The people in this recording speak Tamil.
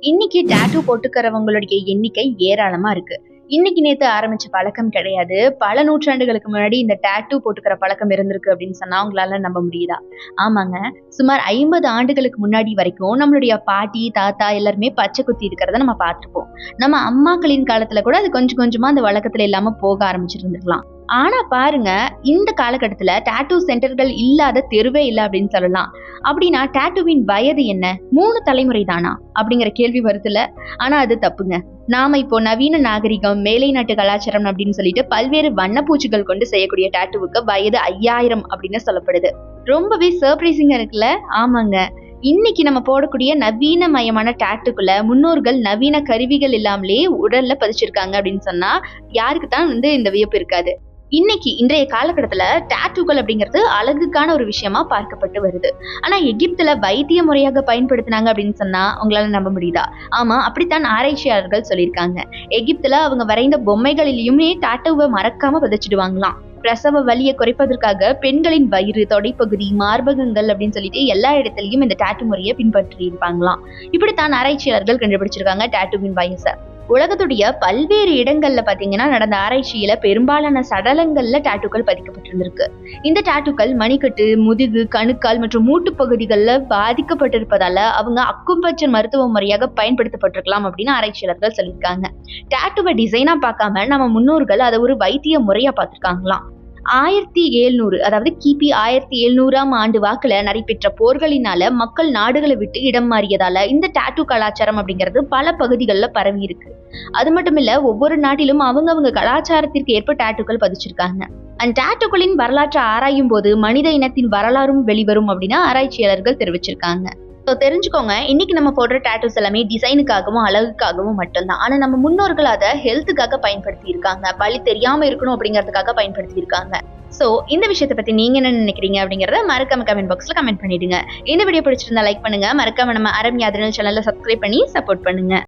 இன்னைக்கு டேட்டூ போட்டுக்கிறவங்களுடைய எண்ணிக்கை ஏராளமா இருக்கு. இன்னைக்கு நேத்து ஆரம்பிச்ச பழக்கம் கிடையாது. பல நூற்றாண்டுகளுக்கு முன்னாடி இந்த டாட்டூ போட்டுக்கிற பழக்கம் இருந்திருக்கு அப்படின்னு சொன்னா உங்களால நம்ப முடியுதா? ஆமாங்க. சுமார் ஐம்பது ஆண்டுகளுக்கு முன்னாடி வரைக்கும் நம்மளுடைய பாட்டி தாத்தா எல்லாருமே பச்சை குத்தி இருக்கிறத நம்ம பார்த்துருப்போம். நம்ம அம்மாக்களின் காலத்துல கூட அது கொஞ்சம் கொஞ்சமா அந்த வழக்கத்துல இல்லாம போக ஆரம்பிச்சிருந்துருக்கலாம் ஆனா பாருங்க இந்த காலகட்டத்துல டாட்டூ சென்டர்கள் இல்லாத தெருவே இல்லை அப்படின்னு சொல்லலாம். அப்படின்னா டாட்டூவின் வயது என்ன? மூணு தலைமுறை தானா? அப்படிங்கிற கேள்வி வருதுல ஆனா அது தப்புங்க. நாம இப்போ நவீன நாகரிகம் மேலை நாட்டு கலாச்சாரம் அப்படின்னு சொல்லிட்டு பல்வேறு வண்ணப்பூச்சிகள் கொண்டு செய்யக்கூடிய டாட்டூவுக்கு வயது ஐயாயிரம் அப்படின்னு சொல்லப்படுது. ரொம்பவே சர்ப்ரைசிங்கா இருக்குல்ல? ஆமாங்க. இன்னைக்கு நம்ம போடக்கூடிய நவீன மயமான டாட்டுக்குள்ள முன்னோர்கள் நவீன கருவிகள் இல்லாமலே உடல்ல பதிச்சிருக்காங்க அப்படின்னு சொன்னா யாருக்கு தான் வந்து இந்த வியப்பு இருக்காது. இன்னைக்கு இன்றைய காலகட்டத்தில் டாட்டூக்கள் அப்படிங்கிறது அழகுக்கான ஒரு விஷயமா பார்க்கப்பட்டு வருது. ஆனால் எகிப்தில் வைத்திய முறையாக பயன்படுத்தினாங்க அப்படின்னு சொன்னா உங்களால் நம்ப முடியுதா? ஆமாம் அப்படித்தான் ஆராய்ச்சியாளர்கள் சொல்லியிருக்காங்க. எகிப்தில் அவங்க வரைந்த பொம்மைகளிலுமே டாட்டூவை மறக்காம பதிச்சிடுவாங்களாம். பிரசவ வலியை குறைப்பதற்காக பெண்களின் வயிறு தொடைப்பகுதி மார்பகங்கள் அப்படின்னு சொல்லிட்டு எல்லா இடத்துலையும் இந்த டாட்டு முறையை பின்பற்றி இருப்பாங்களாம் இப்படித்தான் ஆராய்ச்சியாளர்கள் கண்டுபிடிச்சிருக்காங்க டாட்டூவின் வயசை உலகத்துடைய பல்வேறு இடங்கள்ல பாத்தீங்கன்னா நடந்த ஆராய்ச்சியில பெரும்பாலான சடலங்கள்ல டாட்டூக்கள் பதிக்கப்பட்டிருந்திருக்கு. இந்த டாட்டூக்கள் மணிக்கட்டு முதுகு கணுக்கால் மற்றும் மூட்டு பகுதிகளில் பாதிக்கப்பட்டிருப்பதால அவங்க அக்குபஞ்சர் மருத்துவ முறையாக பயன்படுத்தப்பட்டிருக்கலாம் அப்படின்னு ஆராய்ச்சியாளர்கள் சொல்லியிருக்காங்க. டாட்டூவை டிசைனா பார்க்காம நம்ம முன்னோர்கள் அதை ஒரு வைத்திய முறையா பார்த்திருக்காங்களாம். ஆயிரத்தி எழுநூறு அதாவது கிபி ஆயிரத்தி எழுநூறாம் ஆண்டு வாக்குல நடைபெற்ற போர்களினால மக்கள் நாடுகளை விட்டு இடம் மாறியதால இந்த டாட்டூ கலாச்சாரம் அப்படிங்கிறது பல பகுதிகளில் பரவி இருக்கு. அது மட்டும் இல்ல ஒவ்வொரு நாட்டிலும் அவங்க அவங்க கலாச்சாரத்திற்கு ஏற்ப டாட்டூக்கள் பதிச்சிருக்காங்க. அண்ட் டாட்டூக்களின் வரலாற்றை ஆராயும் போது மனித இனத்தின் வரலாறும் வெளிவரும் அப்படின்னு ஆராய்ச்சியாளர்கள் தெரிவிச்சிருக்காங்க. ஸோ தெரிஞ்சுக்கோங்க. இன்னைக்கு நம்ம போடுற டேட்டூஸ் எல்லாமே டிசைனுக்காகவும் அழகுக்காகவும் மட்டும்தான். ஆனால் நம்ம முன்னோர்கள் அதை ஹெல்த்துக்காக பயன்படுத்தி இருக்காங்க பழி தெரியாம இருக்கணும் அப்படிங்கிறதுக்காக பயன்படுத்தி இருக்காங்க ஸோ இந்த விஷயத்தை பற்றி நீங்கள் என்ன நினைக்கிறீங்க அப்படிங்கிறத மறக்காம கமெண்ட் பாக்ஸில் கமெண்ட் பண்ணிடுங்க. இந்த வீடியோ பிடிச்சிருந்தா லைக் பண்ணுங்க. மறக்காம நம்ம அரம் யாதிரல் சேனலில் சப்ஸ்கிரைப் பண்ணி சப்போர்ட் பண்ணுங்க.